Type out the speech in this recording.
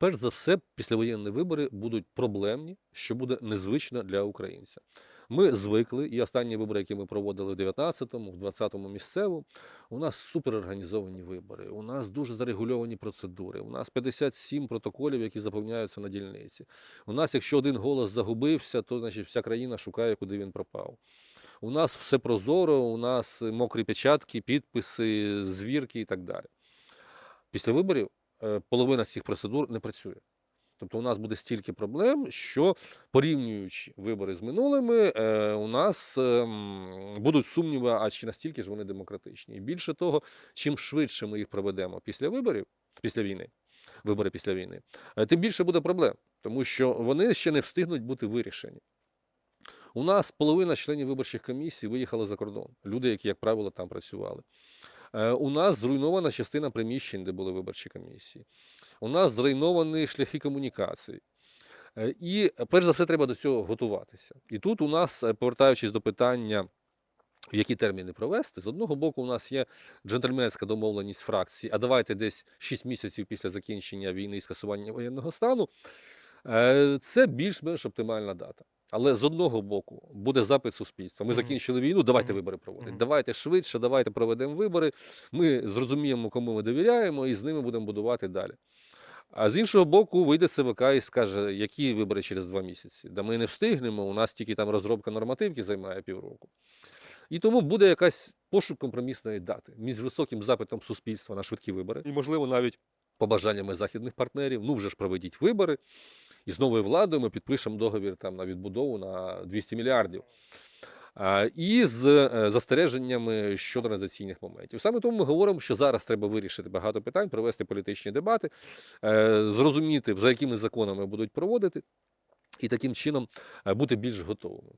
Перш за все, післявоєнні вибори будуть проблемні, що буде незвично для українця. Ми звикли, і останні вибори, які ми проводили в 19-му, в 20-му місцеву, у нас суперорганізовані вибори, у нас дуже зарегульовані процедури, у нас 57 протоколів, які заповняються на дільниці. У нас, якщо один голос загубився, то значить вся країна шукає, куди він пропав. У нас все прозоро, у нас мокрі печатки, підписи, звірки і так далі. Після виборів половина з цих процедур не працює. Тобто у нас буде стільки проблем, що порівнюючи вибори з минулими, е, у нас ем, будуть сумніви, а чи настільки ж вони демократичні. І більше того, чим швидше ми їх проведемо після виборів, після війни, вибори після війни, е, тим більше буде проблем, тому що вони ще не встигнуть бути вирішені. У нас половина членів виборчих комісій виїхали за кордон. Люди, які, як правило, там працювали. Е, У нас зруйнована частина приміщень, де були виборчі комісії. У нас зруйновані шляхи комунікації. Е, І перш за все треба до цього готуватися. І тут у нас, е, повертаючись до питання, в які терміни провести, з одного боку, у нас є джентльменська домовленість фракції, а давайте десь 6 місяців після закінчення війни і скасування воєнного стану. Це більш-менш оптимальна дата. Але з одного боку буде запит суспільства. Ми закінчили війну, давайте вибори проводити. Давайте швидше, давайте проведемо вибори. Ми зрозуміємо, кому ми довіряємо, і з ними будемо будувати далі. А з іншого боку, вийде ЦВК і скаже, які вибори через два місяці. Да ми не встигнемо, у нас тільки там розробка нормативки займає півроку. І тому буде якась пошук компромісної дати між високим запитом суспільства на швидкі вибори, і, можливо, навіть побажаннями західних партнерів. Ну, вже ж проведіть вибори, і з новою владою ми підпишемо договір там на відбудову на 200 мільярдів. І з е, застереженнями щодо організаційних моментів. Саме тому ми говоримо, що зараз треба вирішити багато питань, провести політичні дебати, е, зрозуміти, за якими законами будуть проводити, і таким чином е, бути більш готовими.